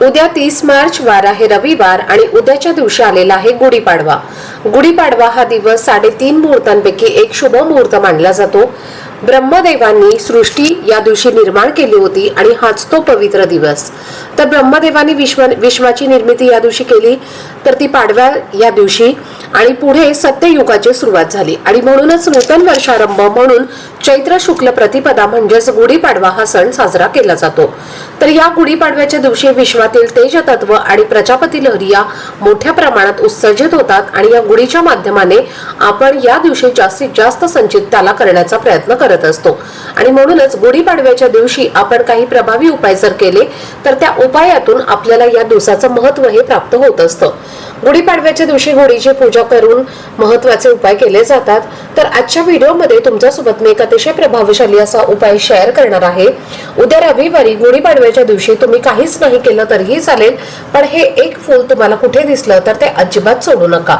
उद्या तीस मार्च वार आहे रविवार आणि उद्याच्या दिवशी आलेला आहे गुढीपाडवा. गुढीपाडवा हा दिवस साडेतीन मुहूर्तांपैकी एक शुभ मुहूर्त मानला जातो. ब्रह्मदेवांनी सृष्टी या दिवशी निर्माण केली होती आणि हाच तो पवित्र दिवस. तर ब्रह्मदेवानी विश्व विश्वाची निर्मिती या दिवशी केली. तर ती पाडव्या या दिवशी आणि पुढे सत्ययुगाची सुरुवात झाली. आणि म्हणूनच नूतन वर्षारंभ म्हणून चैत्र शुक्ल प्रतिपदा म्हणजेच गुढीपाडवा हा सण साजरा केला जातो. तर या गुढीपाडव्याच्या दिवशी विश्वातील तेज तत्व आणि प्रजापती लहरी या मोठ्या प्रमाणात उत्सर्जित होतात आणि या गुढीच्या माध्यमाने आपण या दिवशी जास्तीत जास्त संचित त्याला करण्याचा प्रयत्न करत असतो. आणि म्हणूनच गुढीपाडव्याच्या दिवशी आपण काही प्रभावी उपाय जर केले तर त्या उपायातून आपल्याला या दिवसाचं महत्त्व हे प्राप्त होत असतं. गुढीपाडव्याच्या दिवशी होळीची पूजा करून महत्त्वाचे उपाय केले जातात. तर आजच्या व्हिडिओमध्ये तुमच्यासोबत मी एक अतिशय प्रभावशाली असा उपाय शेअर करणार आहे. उद्या रविवारी गुढीपाडव्याच्या दिवशी तुम्ही काहीच नाही केलं तरीही चालेल पण हे एक फूल तुम्हाला कुठे दिसलं तर ते अजिबात सोडू नका.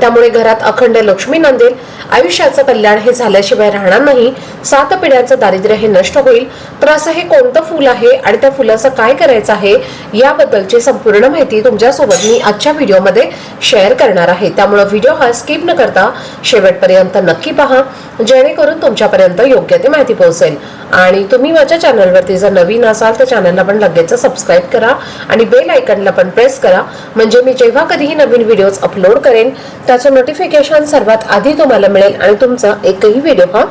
त्यामुळे घरात अखंड लक्ष्मी नांदेल आयुष्याचं कल्याण हे झाल्याशिवाय राहणार नाही. सात पिढ्यांचं दारिद्र्य हे नष्ट होईल. तर असं हे कोणतं फुल आहे आणि त्या फुलाचं काय करायचं आहे याबद्दलची संपूर्ण माहिती तुमच्यासोबत मी आजच्या व्हिडिओमध्ये शेअर करणार आहे. त्यामुळे व्हिडिओ हा स्किप न करता शेवटपर्यंत नक्की पहा. जेणेकरून तुमच्यापर्यंत योग्य ती माहिती पोहोचेल. आणि तुम्ही माझ्या चॅनलवरती जर नवीन असाल तर चॅनलला पण लगेच सबस्क्राईब करा आणि बेल आयकनला पण प्रेस करा. म्हणजे मी जेव्हा कधीही नवीन व्हिडिओज अपलोड करेन त्याचं नोटिफिकेशन सर्वात आधी तुम्हाला मिळेल. आणि तुमचा एकही व्हिडिओ हा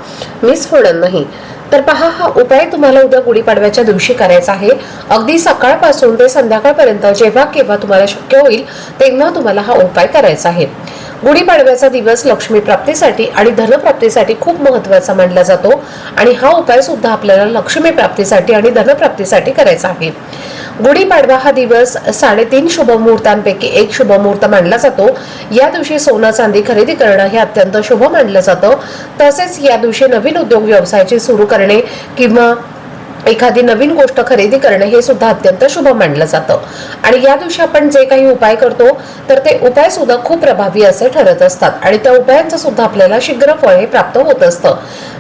मिस होणार नाही. तर पहा हा उपाय तुम्हाला उद्या गुढीपाडव्याच्या दिवशी करायचा आहे. अगदी सकाळपासून ते संध्याकाळपर्यंत जेव्हा केव्हा तुम्हाला शक्य होईल तेव्हा तुम्हाला हा उपाय करायचा आहे. गुढीपाडव्याचा दिवस लक्ष्मी प्राप्तीसाठी आणि धनप्राप्तीसाठी खूप महत्त्वाचा मानला जातो. आणि हा उपाय सुद्धा आपल्याला लक्ष्मी प्राप्तीसाठी आणि धनप्राप्तीसाठी करायचा आहे. गुढीपाडवा हा दिवस साडेतीन शुभमुहूर्तांपैकी एक शुभमुहूर्त मानला जातो. या दिवशी सोनं चांदी खरेदी करणं हे अत्यंत शुभ मानलं जातं. तसेच या दिवशी नवीन उद्योग व्यवसायाची सुरू करणे किंवा एखादी नवीन गोष्ट खरेदी करणं हे सुद्धा अत्यंत शुभ मानलं जातं. आणि या दिवशी आपण जे काही उपाय करतो तर ते उपाय सुद्धा खूप प्रभावी असे ठरत असतात. आणि त्या उपायांचं सुद्धा आपल्याला शीघ्र फळ हे प्राप्त होत असतं.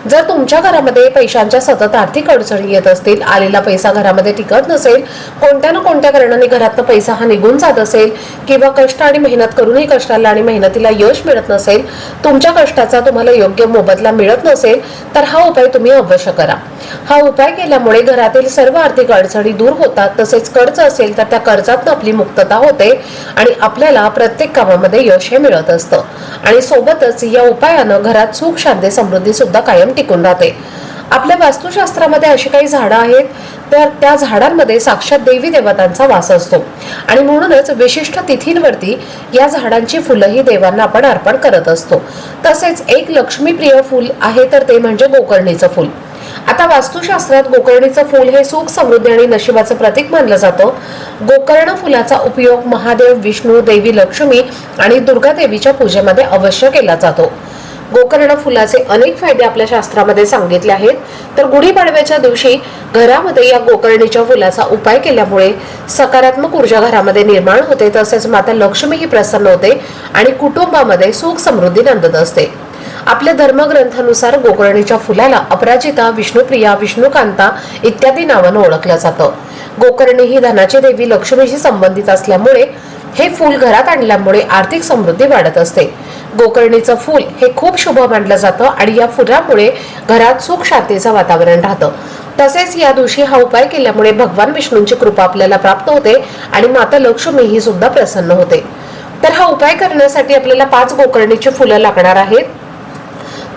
जर तुमच्या घरामध्ये पैशांच्या सतत आर्थिक अडचणी येत असतील आलेला पैसा घरामध्ये टिकत नसेल कोणत्या ना कोणत्या कारणाने घरातनं पैसा हा निघून जात असेल किंवा कष्ट आणि मेहनत करूनही कष्टाला आणि मेहनतीला यश मिळत नसेल तुमच्या कष्टाचा तुम्हाला योग्य मोबदला मिळत नसेल तर हा उपाय तुम्ही अवश्य करा. हा उपाय केल्यामुळे घरातील सर्व आर्थिक अडचणी दूर होतात. तसेच कर्ज असेल तर त्या कर्जातून आपली मुक्तता होते आणि आपल्याला प्रत्येक कामामध्ये यश हे मिळत असतं. आणि सोबतच या उपायानं घरात सुख शांती समृद्धी सुद्धा कायम टिकून राहते. आपल्या वास्तुशास्त्रामध्ये अशी काही झाडं आहेत तर त्या झाडांमध्ये साक्षात देवी देवतांचा वास असतो. आणि म्हणूनच विशिष्ट तिथींवरती या झाडांची फुलंही देवांना आपण अर्पण करत असतो. तसेच एक लक्ष्मीप्रिय फूल आहे तर ते म्हणजे गोकर्णीचं फूल. आता वास्तुशास्त्रात गोकर्णीचं फूल हे सुख समृद्धी आणि नशिबाचं प्रतीक मानलं जातं. गोकर्ण फुलाचा उपयोग महादेव विष्णू देवी लक्ष्मी आणि दुर्गा देवीच्या पूजेमध्ये अवश्य केला जातो. गोकर्ण फुलाचे अनेक फायदे आपल्या शास्त्रामध्ये सांगितले आहेत. तर गुढीपाडव्याच्या दिवशी घरामध्ये या गोकर्णीच्या फुलाचा उपाय केल्यामुळे सकारात्मक ऊर्जा घरामध्ये निर्माण होते. तसेच माता लक्ष्मी ही प्रसन्न होते आणि कुटुंबामध्ये सुख समृद्धी नांदत असते. आपल्या धर्मग्रंथानुसार गोकर्णीच्या फुलाला अपराजिता विष्णुप्रिया विष्णुकांता इत्यादी नावानं ओळखलं जातं. गोकर्णी ही धनाची देवी लक्ष्मीशी संबंधित असल्यामुळे हे फूल घरात आणल्यामुळे आर्थिक समृद्धी वाढत असते. गोकर्णीचं फूल हे खूप शुभ मानलं जातं आणि या फुलामुळे घरात सुख शांतीचं वातावरण राहतं. तसेच या दिवशी हा उपाय केल्यामुळे भगवान विष्णूंची कृपा आपल्याला प्राप्त होते आणि माता लक्ष्मी ही सुद्धा प्रसन्न होते. तर हा उपाय करण्यासाठी आपल्याला पाच गोकर्णीची फुलं लागणार आहेत.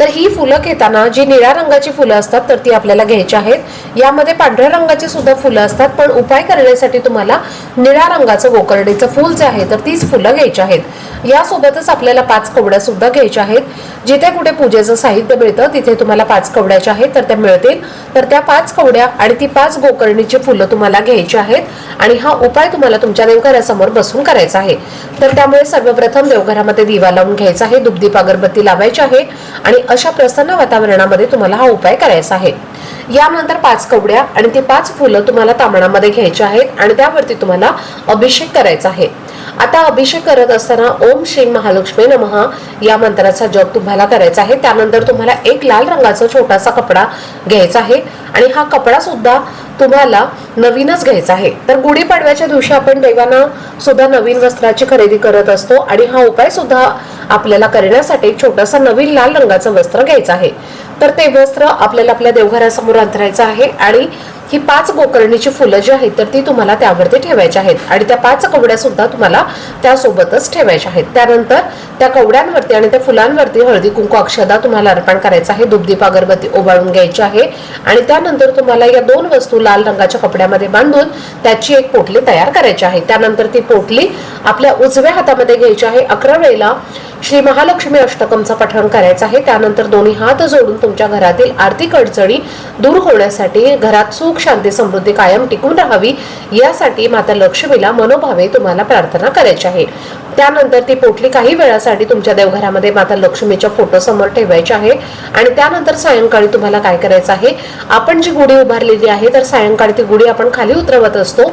तर ही फुलं घेताना जी निळ्या रंगाची फुलं असतात तर ती आपल्याला घ्यायची आहेत. यामध्ये पांढऱ्या रंगाची सुद्धा फुलं असतात पण उपाय करण्यासाठी तुम्हाला निळ्या रंगाचं गोकर्णीचं फुल जे आहे तर तीच फुलं घ्यायची आहेत. यासोबतच आपल्याला पाच कवड्या सुद्धा घ्यायच्या आहेत. जिथे कुठे पूजेचं साहित्य मिळतं तिथे तुम्हाला पाच कवड्याच्या आहेत तर त्या मिळतील. तर त्या पाच कवड्या आणि ती पाच गोकर्णीची फुलं तुम्हाला घ्यायची आहेत आणि हा उपाय तुम्हाला तुमच्या देवघरासमोर बसून करायचा आहे. तर त्यामुळे सर्वप्रथम देवघरामध्ये दिवा लावून घ्यायचा आहे दुग्धीप अगरबत्ती लावायची आहे आणि अशा प्रसन्न वातावरणामध्ये तुम्हाला हा उपाय करायचा आहे. यानंतर पाच कवड्या आणि ती पाच फुलं तुम्हाला तांबणामध्ये घ्यायचे आहेत आणि त्यावरती तुम्हाला अभिषेक करायचा आहे. आता अभिषेक करत असताना ओम श्री महालक्ष्मी नमः या मंत्राचा जप तुम्हाला करायचा आहे. त्यानंतर तुम्हाला एक लाल रंगाचा छोटासा कपडा घ्यायचा आहे आणि हा कपडा सुद्धा तुम्हाला नवीनच घ्यायचा आहे. तर गुढीपाडव्याच्या दिवशी आपण देवांना सुद्धा नवीन वस्त्राची खरेदी करत असतो आणि हा उपाय सुद्धा आपल्याला करण्यासाठी छोटासा नवीन लाल रंगाचं वस्त्र घ्यायचं आहे. तर ते वस्त्र आपल्याला आपल्या देवघरासमोर अंतरायचं आहे आणि ही पाच गोकर्णीची फुलं जी आहेत तर ती तुम्हाला त्यावरती ठेवायची आहेत. आणि त्या पाच कवड्या सुद्धा तुम्हाला त्यासोबतच ठेवायच्या आहेत. त्यानंतर त्या कवड्यांवरती आणि त्या फुलांवरती हळदी कुंकू अक्षदा तुम्हाला अर्पण करायचं आहे. दुग्धीप अगरबत्ती ओवाळून घ्यायची आहे. आणि त्यानंतर तुम्हाला या दोन वस्तू लाल रंगाच्या कपड्यामध्ये बांधून त्याची एक पोटली तयार करायची आहे. त्यानंतर ती पोटली आपल्या उजव्या हातामध्ये घ्यायची आहे. अकरा वेळेला श्री महालक्ष्मी अष्टकमचं पठण करायचं आहे. त्यानंतर दोन्ही हात जोडून तुमच्या घरातील आर्थिक अडचणी दूर होण्यासाठी घरात सुख शांती समृद्धी कायम टिकून राहावी यासाठी माता लक्ष्मीला मनोभावे तुम्हाला प्रार्थना करायची आहे. त्यानंतर ती पोटली काही वेळासाठी तुमच्या देवघरामध्ये माता लक्ष्मीच्या फोटो समोर ठेवायची आहे. आणि त्यानंतर सायंकाळी तुम्हाला काय करायचं आहे? आपण जी गुढी उभारलेली आहे तर सायंकाळी ती गुढी आपण खाली उतरवत असतो.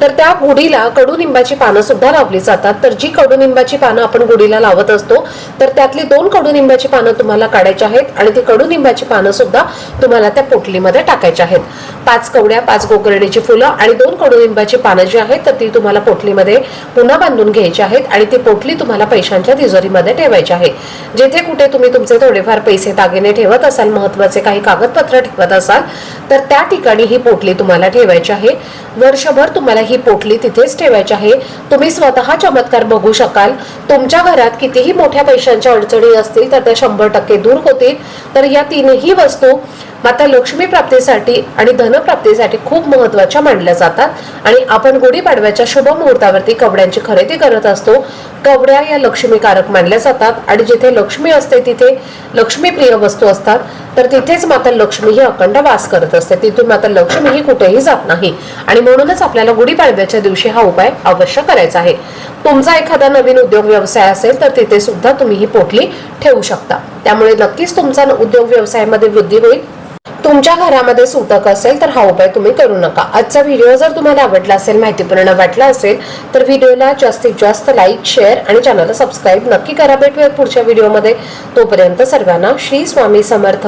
तर त्या गुढीला कडुनिंबाची पानं सुद्धा लावली जातात. तर जी कडुनिंबाची पानं आपण गुढीला लावत असतो तर त्यातली दोन कडुनिंबाची पानं तुम्हाला काढायची आहेत आणि ती कडुनिंबाची पानं सुद्धा तुम्हाला त्या पोटलीमध्ये टाकायची आहेत. पाच कवड्या पाच गोकर्णीची फुलं आणि दोन कडुलिंबाची पानं जी आहेत तर ती तुम्हाला पोटलीमध्ये पुन्हा बांधून घ्यायची आहेत आणि ती पोटली तुम्हाला पैशांच्या तिजोरीमध्ये ठेवायची आहे. जेथे कुठे तुम्ही तुमचे थोडेफार पैसे दागिने ठेवत असाल महत्त्वाचे काही कागदपत्र ठेवत असाल तर त्या ठिकाणी ही पोटली तुम्हाला ठेवायची आहे. वर्षभर तुम्हाला ही पोटली तिथेच ठेवायची आहे. तुम्ही स्वतः चमत्कार बघू शकाल. तुमच्या घरात कितीही मोठ्या पैशांच्या अडचणी असतील तर त्या शंभर टक्के दूर होतील. तर या तीनही वस्तू माता लक्ष्मी प्राप्तीसाठी आणि धनप्राप्तीसाठी खूप महत्त्वाच्या मानल्या जातात. आणि आपण गुढीपाडव्याच्या शुभ मुहूर्तावरती कवड्यांची खरेदी करत असतो. कवड्या या लक्ष्मीकारक मानल्या जातात. आणि जिथे लक्ष्मी असते तिथे लक्ष्मीप्रिय वस्तू असतात. तर तिथेच माता लक्ष्मी ही अखंड वास करत असते. तिथून माता लक्ष्मी ही कुठेही जात नाही. आणि म्हणूनच आपल्याला गुढीपाडव्याच्या दिवशी हा उपाय अवश्य करायचा आहे. तुमचा एखादा नवीन उद्योग व्यवसाय असेल तर तिथे सुद्धा तुम्ही ही पोटली ठेवू शकता. त्यामुळे नक्कीच तुमचा उद्योग व्यवसायामध्ये वृद्धी होईल. तुमच्या घरामध्ये सुतक असेल तर हा उपाय तुम्ही करू नका. आजचा व्हिडिओ जर तुम्हाला आवडला असेल माहितीपूर्ण वाटला असेल तर व्हिडिओला जास्तीत जास्त लाईक शेअर आणि चॅनलला सबस्क्राईब नक्की करा. भेटूयात पुढच्या व्हिडिओमध्ये तोपर्यंत सर्वांना श्री स्वामी समर्थ.